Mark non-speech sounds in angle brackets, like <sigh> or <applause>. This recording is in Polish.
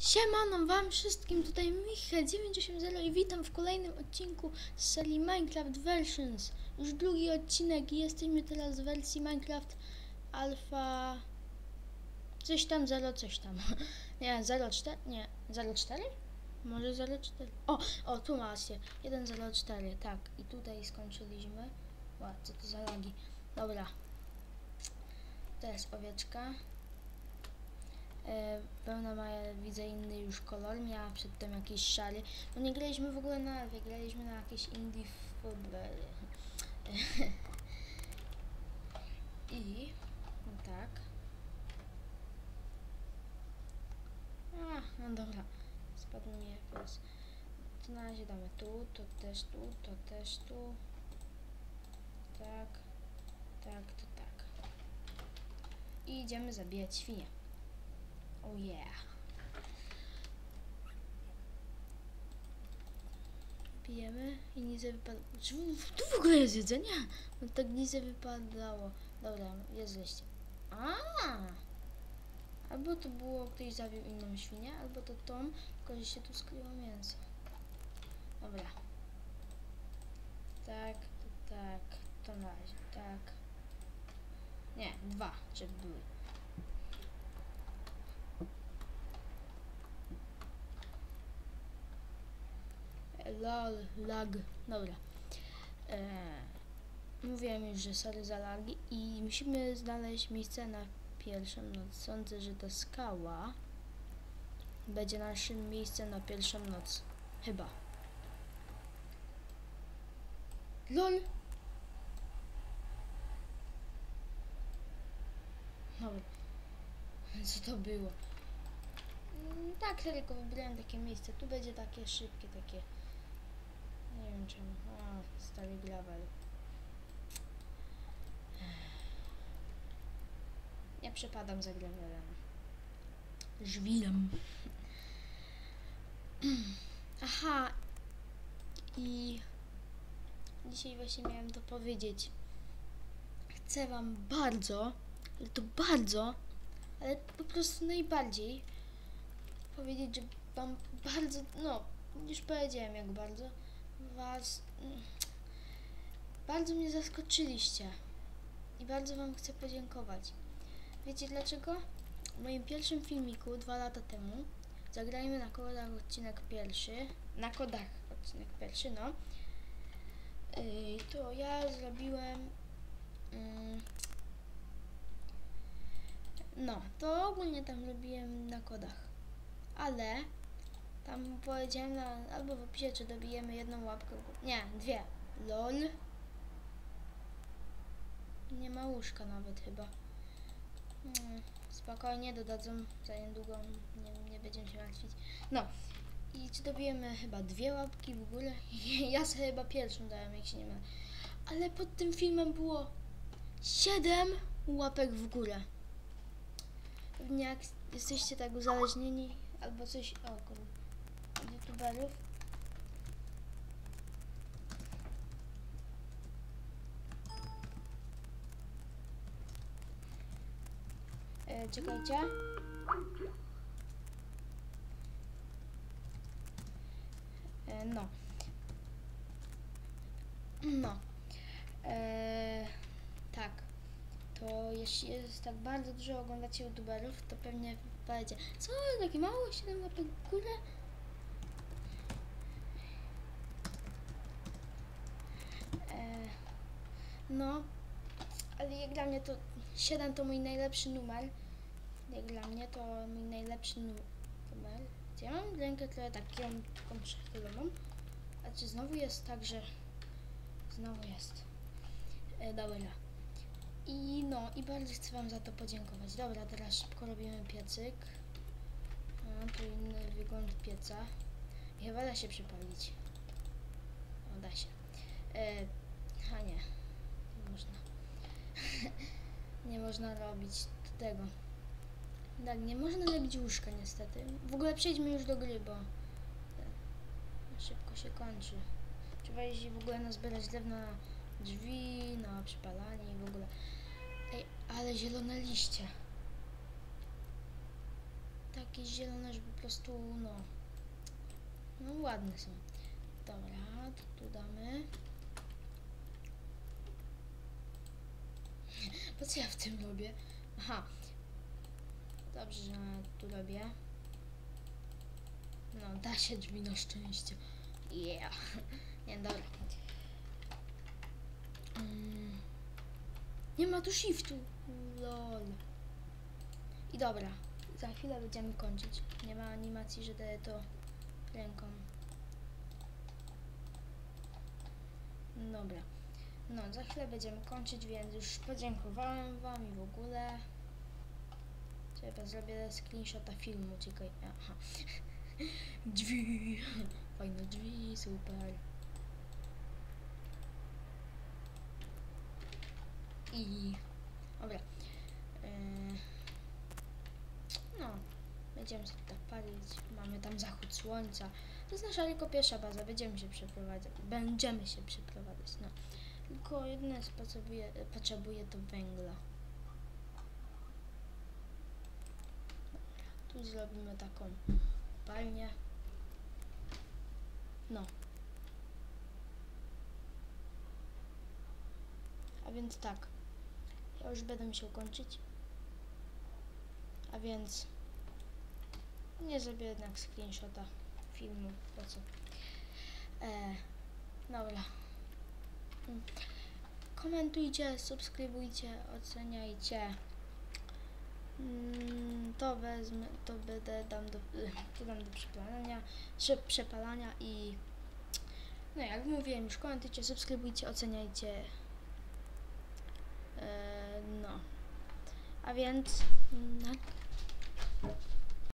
Siemano wam wszystkim, tutaj Michał980 i witam w kolejnym odcinku z serii Minecraft Versions. Już drugi odcinek i jesteśmy teraz w wersji Minecraft Alpha... Coś tam, 0 coś tam. <laughs> Nie, 04, nie, 04? Może 04? O, o, tu macie, 104, tak. I tutaj skończyliśmy. Ła, co to za lagi. Dobra. To jest owieczka. E, Pełna ma, widzę inny już kolor, miała przedtem jakiś szary. No nie graliśmy w ogóle na Alfie, graliśmy na jakieś indie football. <laughs> I no tak. A, no dobra. Spadł mi FPS. To na razie damy tu, to też tu, to też tu. Tak, tak, to tak. I idziemy zabijać świnie. Oh yeah. Pijemy i nic nie wypadało. Czy tu w ogóle jest jedzenie? No tak nic nie wypadało. Dobra, jest liście. A! Albo to było, ktoś zabił inną świnię, albo to tą, tylko że się tu skryło mięso. Dobra. Tak, tak, to na razie, tak. Nie, dwa, żeby były. Lol, lag, dobra. Eee, mówiłem już, że sorry za lagi i musimy znaleźć miejsce na pierwszą noc. Sądzę, że ta skała będzie naszym miejscem na pierwszą noc. Chyba. LOL! Co to było? Mm, Tak, tylko wybrałem takie miejsce. Tu będzie takie szybkie, takie. Nie wiem czemu. A, stary gravel. Nie przepadam za gravelem. Żwilem. Aha. I dzisiaj właśnie miałem to powiedzieć. Chcę wam bardzo, ale to bardzo, ale po prostu najbardziej powiedzieć, że wam bardzo, no, już powiedziałem jak bardzo, was, mm, bardzo mnie zaskoczyliście i bardzo wam chcę podziękować. Wiecie dlaczego? W moim pierwszym filmiku dwa lata temu zagrajmy na kodach odcinek pierwszy, na kodach odcinek pierwszy, no, yy, to ja zrobiłem mm, no, to ogólnie tam zrobiłem na kodach. Ale tam powiedziałem na, albo w opisie, czy dobijemy jedną łapkę. Nie, dwie. LOL. Nie ma łóżka nawet chyba. Mm, spokojnie, dodadzą za niedługo. Nie, nie będziemy się martwić. No. I czy dobijemy chyba dwie łapki w górę? <laughs> Ja sobie chyba pierwszą dałem, jak się nie mylę. Ale pod tym filmem było siedem łapek w górę. Pewnie jak jesteście tak uzależnieni albo coś o kurde, youtuberów. E, czekajcie. E, no. No. E, tak to jeśli jest tak bardzo dużo oglądacie youtuberów, to pewnie powiecie, co, takie mało, 7 łapek w górę? E, no, ale jak dla mnie to 7 to mój najlepszy numer. Jak dla mnie to mój najlepszy nu- numer. Ja mam rękę trochę taką, taką przechylową. A czy znowu jest tak, że znowu jest. E, dobra. I no, i bardzo chcę Wam za to podziękować. Dobra, teraz szybko robimy piecyk. A, tu inny wygląd pieca. Chyba da się przypalić. O, da się. E, a nie, nie można. <laughs> nie można robić tego. Tak, nie można robić łóżka niestety. W ogóle przejdźmy już do gry, bo e, szybko się kończy. Trzeba iść w ogóle nazbierać drewna na drzwi, na przypalanie i w ogóle. Ej, ale zielone liście. takie zielone, że po prostu, no, no ładne są. Dobra, tu damy. Po co ja w tym robię? Aha. Dobrze, że tu robię. No, da się drzwi na szczęście. Yeah. <laughs> Nie, dobra. Mm. Nie ma tu shiftu. Lol. I dobra. Za chwilę będziemy kończyć. Nie ma animacji, że daję to ręką. Dobra. No, za chwilę będziemy kończyć, więc już podziękowałem wam i w ogóle. Czekaj, zrobię screenshota filmu, czekaj. Aha. <laughs> Drzwi. Fajne drzwi, super. I... Dobra. Yy, no, będziemy sobie tak palić. Mamy tam zachód słońca. To jest nasza tylko pierwsza baza. Będziemy się przeprowadzać. Będziemy się przeprowadzać, no. Tylko jedyne co potrzebuję, potrzebuję to węgla. Tu zrobimy taką kopalnię. No. A więc tak. Ja już będę musiał kończyć. A więc nie zrobię jednak screenshota filmu. Po co? E, dobra. Mm. Komentujcie, subskrybujcie, oceniajcie. Mm, To wezmę, to będę dam do, <laughs> to dam do przepalania, prze, przepalania i no jak mówiłem już komentujcie, subskrybujcie, oceniajcie. E, no. A więc mm, na,